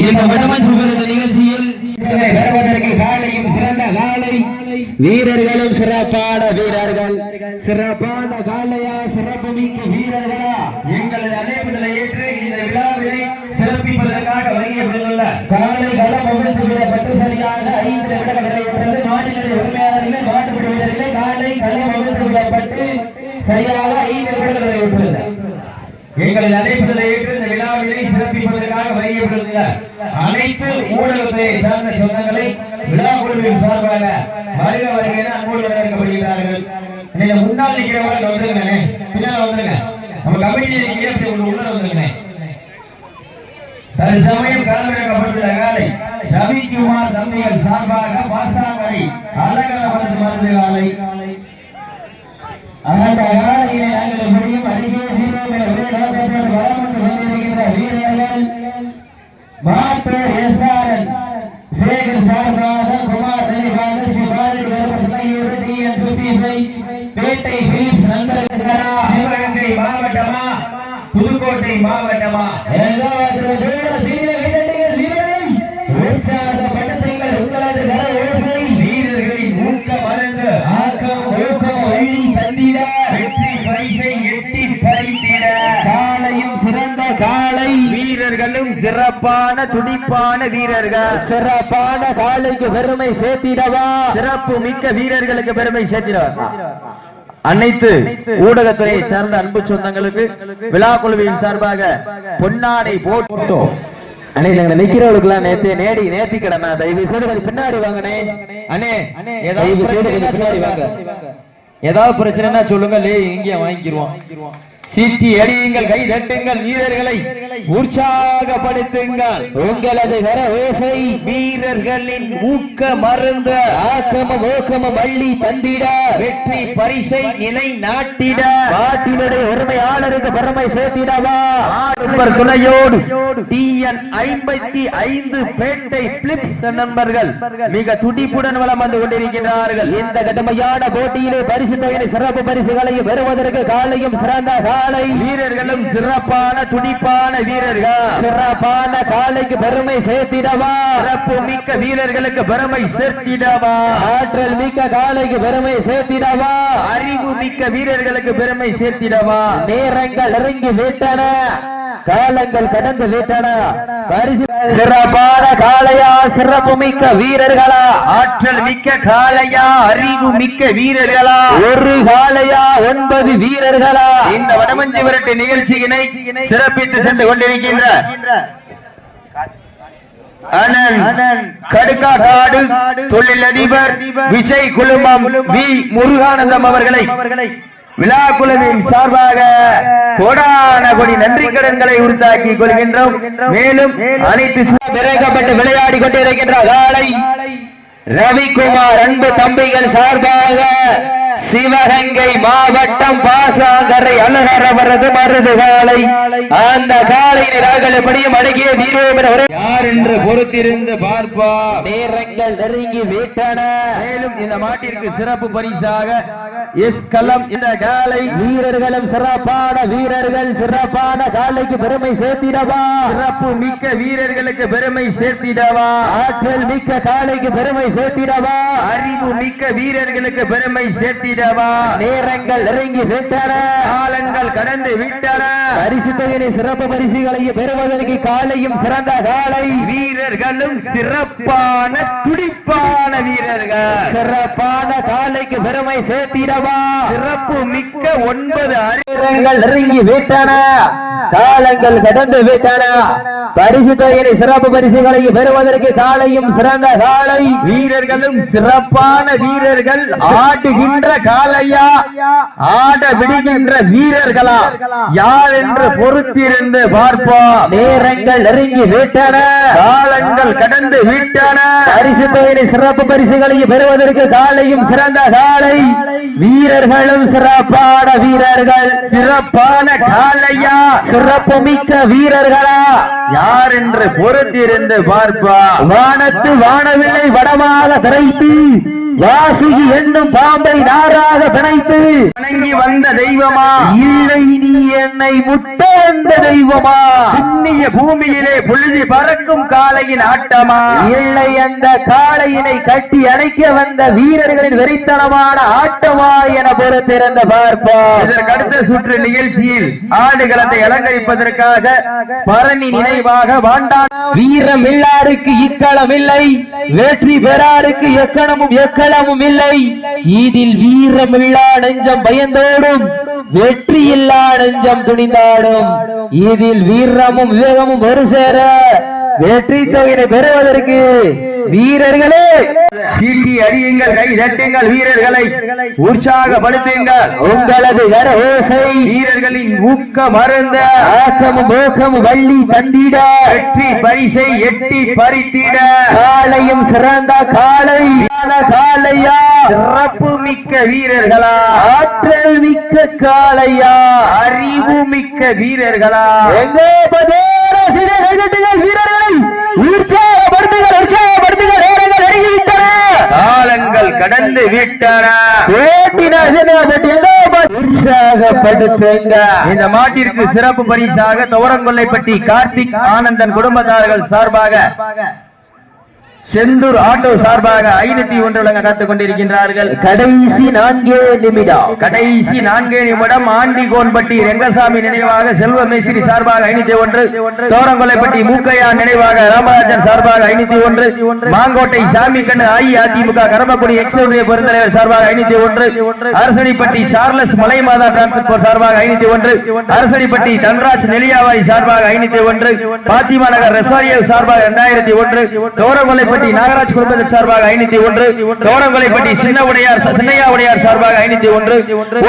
இந்த வடமன் சுகரத நிகழ்ச்சியில் காலையும் சிறந்த காலை. வீரர்களும் சிறப்பான வீரர்கள். சிறப்பான காலையா சிறப்பு மிக்க வீரர்களா? எங்களது அழைப்புகளை ஏற்று இந்த விழாவினை சிறப்பிப்பதற்காக வழங்கியுள்ள காலை களம் அமைத்து விடப்பட்டு சரியாக ஐந்து நிமிடம் நிறைவேற்றது மாநிலத்தில் உரிமையாளர்களே மாட்டுப்பிடி வீரர்களே காலை களம் அமைத்து விடப்பட்டு சரியாக ஐந்து நிமிடம் நிறைவேற்றுள்ளது எங்களை அழைப்பதை ஏற்று இந்த விழாவினை சிறப்பிப்பதற்காக வருகின்றன அனைத்து ஊடகத்தை சார்ந்த சொந்தங்களை விழா குழுவின் சார்பாக வருக வருக என அன்போடு வரவேற்கப்படுகிறார்கள் நீங்க முன்னால் நிக்கிறவங்க வந்துருங்க பின்னால் வந்துருங்க. நம்ம கமிட்டி நிக்கிற அப்படி ஒன்று உள்ள வந்துருங்க தற்சமயம் களமிறக்கப்பட்டுள்ள காலை ரவிக்குமார் தம்பிகள் சார்பாக பாசாங்கரை அலங்கலப்படுத்த மருந்து காலை அந்த காலையிலே நாங்கள் எப்படியும் அதிக வீரம் ஒரே நோக்கத்தோடு வளம் வீரர்கள் எஸ்ஆர்என். சேகர் சார்பாக குமார் சிவாரி டி என் பேட்டை பிலிப்ஸ் நண்பர்களா சிவகங்கை மாவட்டமா? புதுக்கோட்டை மாவட்டமா? எல்லாவற்றை சிறப்பான துடிப்பான வீரர்கள். சிறப்பான காலைக்கு பெருமை சேர்த்திடவா? சிறப்பு மிக்க வீரர்களுக்கு பெருமை சேர்த்திடவா? அனைத்து ஊடகத்துறையை சார்ந்த அன்பு சொந்தங்களுக்கு விழா குழுவின் சார்பாக பொன்னாடை போட்டோம். அண்ணே நாங்க நிக்கிறவங்களுக்குலாம் நேத்து நேடி நேத்தி கடனா தயவு செய்து கொஞ்சம் பின்னாடி வாங்கனே அண்ணே ஏதாவது பின்னாடி வாங்க. ஏதாவது பிரச்சனைனா சொல்லுங்க. லே இங்கே வாங்கிக்கிருவோம். சீட்டி அடியுங்கள் கை தட்டுங்கள் வீரர்களை உற்சாகப்படுத்துங்கள். உங்களது கர ஓசை வீரர்களின் ஊக்க மருந்து ஆக்கம ஓக்கம வள்ளி தந்திட வெற்றி பரிசை நிலை நாட்டிட நாட்டினுடைய உரிமையாளருக்கு பெருமை சேர்த்திடவா? துணையோடு டிஎன் ஐம்பத்தி ஐந்து பேட்டை பிலிப்ஸ் நண்பர்கள் மிக துடிப்புடன் வலம் வந்து கொண்டிருக்கிறார்கள். இந்த கடுமையான போட்டியிலே பரிசு தொகையை சிறப்பு பரிசுகளையும் பெறுவதற்கு காலையும் சிறந்த காலை வீரர்களும் சிறப்பான துடிப்பான வீரர்கள். சிறப்பான காலைக்கு பெருமை சேர்த்திடவா? சிறப்பு மிக்க வீரர்களுக்கு பெருமை சேர்த்திடவா? ஆற்றல் மிக்க காலைக்கு பெருமை சேர்த்திடவா? அறிவு மிக்க வீரர்களுக்கு பெருமை சேர்த்திடவா? நேரங்கள் நெருங்கி விட்டன. காலங்கள் கடந்து விட்டன. சிறப்பான காளையா சிறப்பு மிக்க வீரர்களா ஆற்றல் மிக்க காளையா அறிவு மிக்க வீரர்களா. ஒரு காலையா ஒன்பது வீரர்களா. இந்த வடமஞ்சி விரட்டு நிகழ்ச்சியினை சிறப்பித்து சென்று கொண்டிருக்கின்ற அண்ணன் கடுக்காடு தொழிலதிபர் விஜய் குழுமம் வி. முருகானந்தம் அவர்களை விழா குழுவின் சார்பாக கோடான கொடி நன்றி கடன்களை உறுத்தாக்கி கொள்கின்றோம். மேலும் அனைத்து விரைக்கப்பட்டு விளையாடி கொண்டிருக்கின்ற காலை ரவிக்குமார் அன்பு தம்பிகள் சார்பாக சிவகங்கை மாவட்டம் பாசாங்கரை அழகர் அவரது மருது காலை. அந்த காலையினை நாங்கள் எப்படியும் அடங்கிய ஒரே யார் என்று பொறுத்திருந்து பார்ப்பா நேரங்கள் நெருங்கி விட்டன. மேலும் இந்த மாட்டிற்கு சிறப்பு பரிசாக எஸ் கலம் இந்த காலை. வீரர்களும் சிறப்பான வீரர்கள் சிறப்பான காலைக்கு பெருமை சேர்த்திடவா? சிறப்பு மிக்க வீரர்களுக்கு பெருமை சேர்த்திடவா? ஆற்றல் மிக்க காலைக்கு பெருமை சேர்த்திடவா? அறிவு மிக்க வீரர்களுக்கு பெருமை சேர்த்திடவா நேரங்கள் நெருங்கி விட்டன காலங்கள் கடந்து விட்டன. பரிசு தொகையை சிறப்பு பரிசுகளையும் பெறுவதற்கு காலையும் சிறந்த காலை. வீரர்களும் சிறப்பான துடிப்பான வீரர்கள். சிறப்பான காலைக்கு பெருமை சேர்த்திடவா? சிறப்பு மிக்க ஒன்பது அறி நேரங்கள் நெருங்கி விட்டன. காலங்கள் கடந்து விட்டன. பரிசு தொகையை சிறப்பு பரிசுகளை பெறுவதற்கு காலையும் சிறந்த காலை. வீரர்களும் சிறப்பான வீரர்கள். ஆடுகின்ற காலையா? ஆட விடுகின்ற வீரர்களா? யார் என்று பொறுத்திருந்து பார்ப்போம். நேரங்கள் நெருங்கி விட்டன. காலங்கள் கடந்து விட்டன. பரிசு தொகையை சிறப்பு பரிசுகளை பெறுவதற்கு காலையும் சிறந்த காலை. வீரர்களும் சிறப்பான வீரர்கள். சிறப்பான காலையா? சிறப்பு மிக்க வீரர்களா? யார் என்று பொறுத்திருந்து பார்ப்பா? வானத்து வானவில்லை வடமாக திரைத்து வாசுகி என்னும் பாம்பை நாராக பிணைத்து வணங்கி வந்த தெய்வமா? இல்லை நீ என்னை முட்ட வந்த தெய்வமா? புண்ணிய பூமியிலே புழுதி பறக்கும் காளையின் ஆட்டமா? இல்லை அந்த காளையினை கட்டி அணைக்க வந்த வீரர்களின் வெறித்தனமான ஆட்டமா என பொறுத்திருந்த பார்ப்போம். இதற்கு அடுத்த சுற்று நிகழ்ச்சியில் ஆடுகளத்தை அலங்கரிப்பதற்காக பரணி நினைவாக வாண்டான். வீரம் இல்லாருக்கு இக்களம் இல்லை வெற்றி பெறாருக்கு எக்கணமும். எக்களமும் இல்லை. இதில் வீரமில்லா நெஞ்சம் பயந்தோடும் வெற்றி இல்லா நெஞ்சம் துணிந்தாடும். இதில் வீரமும் விவேகமும் ஒரு சேர வெற்றி தொகையினை பெறுவதற்கு வீரர்களே சீட்டி அடியுங்கள் கை தட்டுங்கள் வீரர்களை. உற்சாகப்படுத்துங்கள். உங்களது கர ஓசை வீரர்களின் ஊக்க மருந்த ஆக்கமும் மோக்கமும் வள்ளி தந்திட. வெற்றி பரிசை எட்டி பறித்திட. காளையும் சிறந்த காளை. காளையா. சிறப்பு மிக்க வீரர்களா. ஆற்றல் மிக்க காளையா. அறிவு மிக்க வீரர்களா. எங்கே வீரர்களை. உற்சாகப்படுத்துங்கள் கடந்து ஓட்டினார் உற்சாகப்படுத்துங்க. இந்த மாட்டிற்கு சிறப்பு பரிசாக துவரங்கொல்லைப்பட்டி கார்த்திக் ஆனந்தன் குடும்பத்தார்கள் சார்பாக செந்தூர் ஆட்டோ சார்பாக ஐநூத்தி ஒன்று வழங்க காத்துக் கொண்டிருக்கின்றார்கள். கடைசி நான்கே நிமிடம். கடைசி நான்கே நிமிடம் ஆண்டிகோன்பட்டி ரெங்கசாமி நினைவாக செல்வ மேஸ்திரி சார்பாக ஐநூத்தி ஒன்று தோரங்கொல்லைப்பட்டி மூக்கையா நினைவாக ராமராஜன் சார்பாக ஐநூத்தி ஒன்று மாங்கோட்டை சாமி கண்ணு அஇஅதிமுக கரமக்குடி எக்ஸ் ஒன்றிய பெருந்தலைவர் சார்பாக ஐநூத்தி ஒன்று அரசடிப்பட்டி சார்லஸ் மலைமாதா டிரான்ஸ்போர்ட் சார்பாக ஐநூத்தி ஒன்று அரசடிப்பட்டி தன்ராஜ் நெலியாவாய் சார்பாக ஐநூத்தி ஒன்று பாத்திமா நகர் ரெசாரியோ சார்பாக இரண்டாயிரத்தி ஒன்று தோரங்கொல்லைப்பட்டி நாகராஜ் குடும்பத்தின் சார்பாக ஐநூத்தி ஒன்று தோரங்கொல்லைப்பட்டி சின்ன உடையார் சின்னையா உடையார் சார்பாக ஐநூத்தி ஒன்று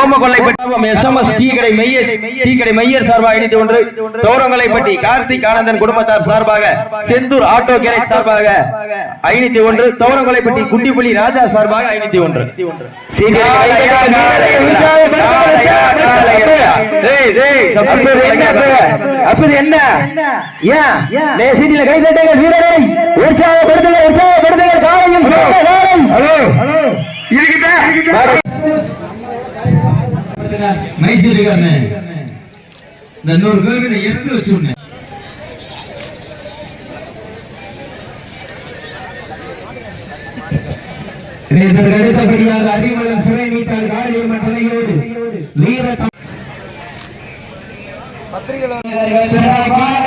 Omakollaipatti S M S tea கடை மையர் டீ கடை மையர் சார்பாக ஐநூத்தி ஒன்று தோரங்கொல்லைப்பட்டி கார்த்திக் ஆனந்தன் குடும்பத்தார் சார்பாக செந்தூர் ஆட்டோ கேரேஜ் சார்பாக ஐநூத்தி ஒன்று தோரங்கொல்லைப்பட்டி குட்டிப்புலி ராஜா சார்பாக ஐநூத்தி ஒன்று அப்படி என்ன ஏன் நேசிட்டில கை தட்டுங்கள் வீரரை உற்சாகப்படுத்துங்கள் உற்சாகப்படுத்துங்கள் காலையும் மைசூருக்காரனே. இந்த நூறு கேள்வி எடுத்து வச்சு விடுனேன் இதற்கு அடுத்தபடியாக அறிவளம் சிறை மீட்டால் காளியம்மன் துணையோடு வீர சிறப்பான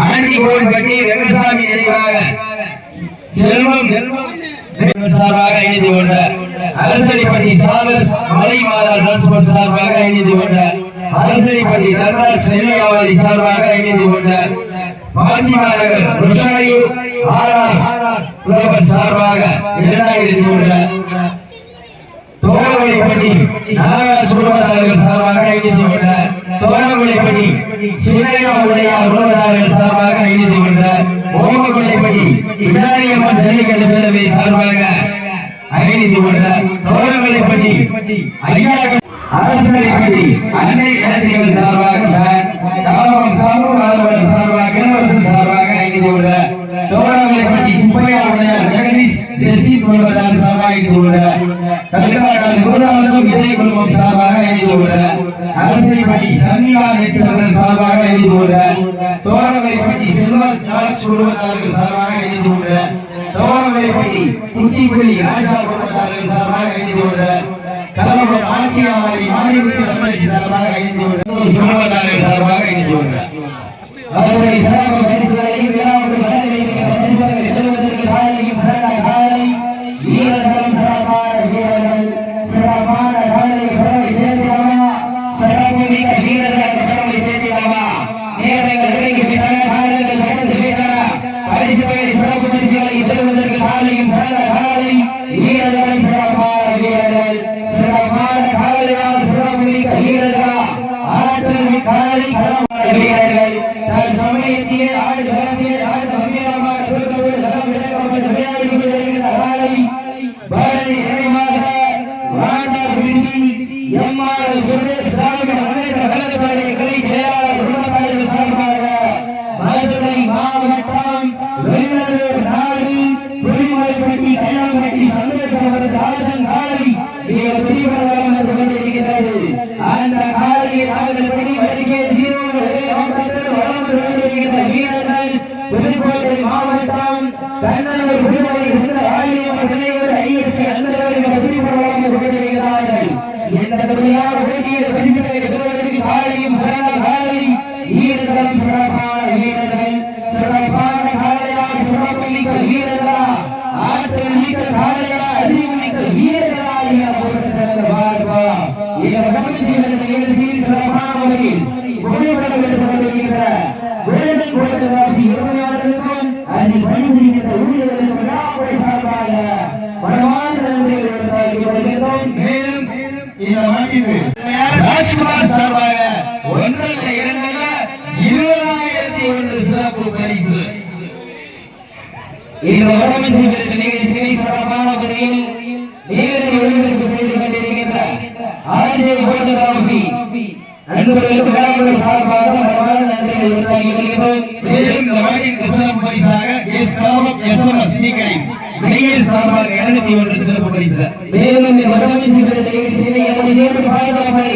ஆண்டிகோன்பட்டி ரங்கசாமி நினைவாக செல்வம் சார்பாக எழுதி கொண்ட அரசடிப்பட்டி சார்லஸ் மலை மாதா டிரான்ஸ்போர்ட் சார்பாக எழுதி கொண்ட அரசடிப்பட்டி தன்ராஜ் நெல்லையாவதி சார்பாக எழுதி கொண்ட பாத்திமா நகர் ருஷாயு ஆர்ஆர் குளோபல் சார்பாக இரண்டாயிரத்தி கொண்ட நாகராஜ் சார்பாக எழுதி கொண்ட சின்னையா உடையார் குடும்பத்தார்கள் சார்பாக எழுதி கொண்ட ஓமகுலைப்படி விடாரியம்மன் ஜல்லிக்கட்டு பேரவை சார்பாக ஐநூத்தி கொண்ட தோழமைப்படி ஐயா அரசனைப்படி அன்னை இலக்கியங்கள் சார்பாக காலம் சமூக ஆர்வலர் சார்பாக இளவரசன் சார்பாக ஐநூத்தி கொண்ட தோழமைப்படி சுப்பையா உடையார் ஜெகதீஷ் ஜெசி குடும்பத்தார் சார்பாக இணைந்து கொள்ள கல்காடு குருநாதம் விஜய் குழுமம் சார்பாக இணைந்து கொள்ள அரசைப்பட்டி சன்னிகா நெட்சவர்கள் சார்பாக இணைந்து கொள்ள தோரங்களைப்பட்டி செல்வர் ஜார்ஜ் குடும்பத்தார்கள் சார்பாக இணைந்து கொள்ள தோரங்களைப்பட்டி குட்டிப்புலி ராஜா குடும்பத்தார்கள் சார்பாக இணைந்து கொள்ள கலவரம் ஆட்சியாளரை மாநில கமிட்டி சார்பாக இணைந்து கொள்ள சார்பாக இணைந்து கொள்ள அவருடைய சிறப்பு பரிசுகளையும் আমাদের வீரர்களா பொருட்கள் வாழ்வா இந்த கமிஷன் நிகழ்ச்சி சிறப்பான முறையில் புகைப்படம் உரிமையாளர்களுக்கும் பணிபுரிகின்ற ஊழியர்களுக்கும் சார்பாக நன்றிகளை வருகின்றோம் மேலும் இந்த மண்ணிற்கு ராஜ்குமார் ஆர்ஜே போட்டதாபி சார்பாக மனமான நன்றிகளை மேலும் இந்த சிறப்பு பரிசாக எஸ் எஸ் எம் எஸ் நெய்யல் சார்பாக ஒன்று சிறப்பு பரிசு மேலும் இந்த பாதுகாப்பை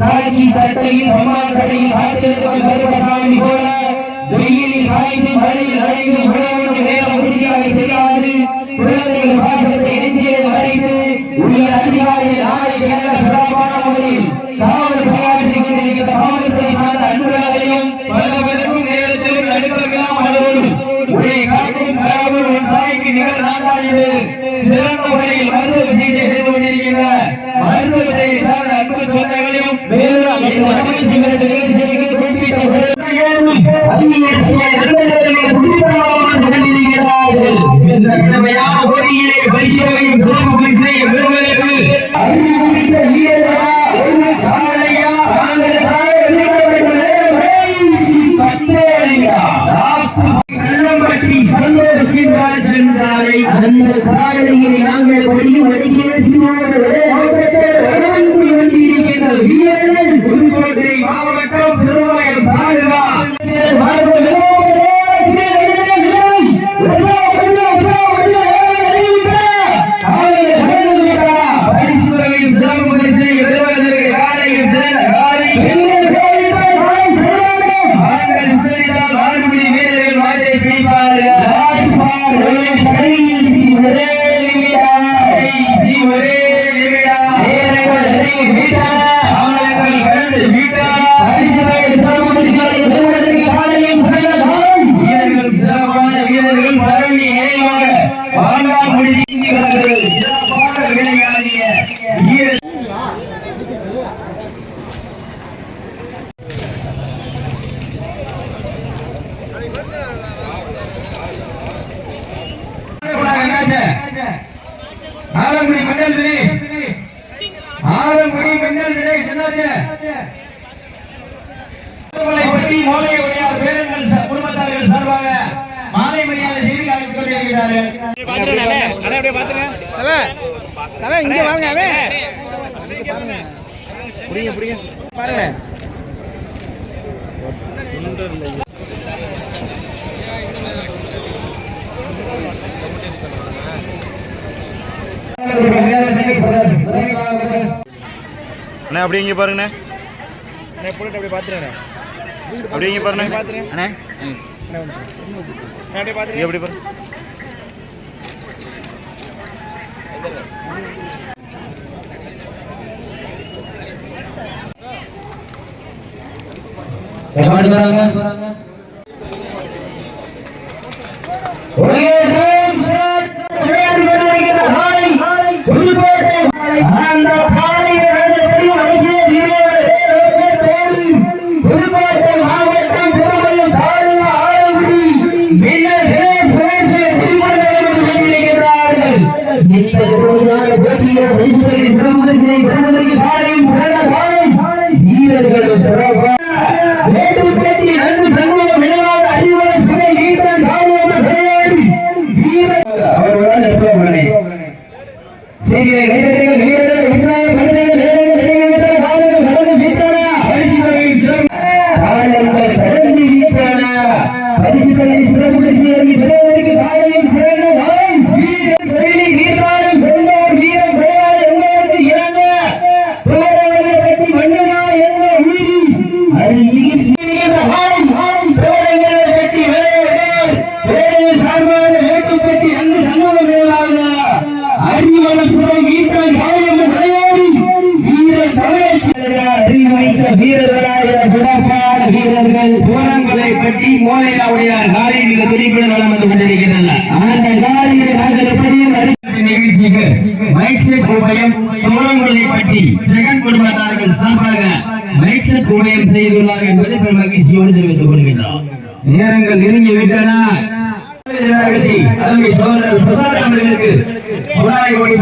காக்கி சட்டையில் கடையில் கருப்பசாமி போல வெயிலில் காய்ந்து மழையில் நேரம் உறுதியாக தெரியாது குழந்தைகள் பாசத்தை மறைத்து உரிய அதிகாரி நாளை சிறப்பான முறையில் பேசாதீங்க மோலை உடையார் பேரன்கள் குடும்பத்தார்கள் சார்பாக மாலை மரியாதை செய்து காய்ச்சி கொண்டிருக்கிறார்கள் இங்க வாங்க புரியுங்க புரியுங்க பாருங்க நேரத்தை அண்ணே அப்படி இங்கே பாருங்கண்ணே. அண்ணா புல்லட் அப்படி பார்த்துறேன் அப்படி இங்கே பாருங்க பார்த்துறேன் அண்ணா. அப்படியே பார்த்துறேன் எப்படி பாருங்க. ஒரே காட்டி மோலையாவுடைய காரியமிக துணிப்புடன் வளம் வந்து நிகழ்ச்சிக்கு மைக்செட் உபயம் தோழங்களை பற்றி ஜெகன் குடும்பத்தார்கள் சார்பாக மைக்செட் உபயம் செய்துள்ளார் என்பதை பெரும் மகிழ்ச்சியோடு தெரிவித்துக் கொள்கின்றோம். நேரங்கள் நெருங்கி விட்டன. பிரசாத் அவர்களுக்கு கோடி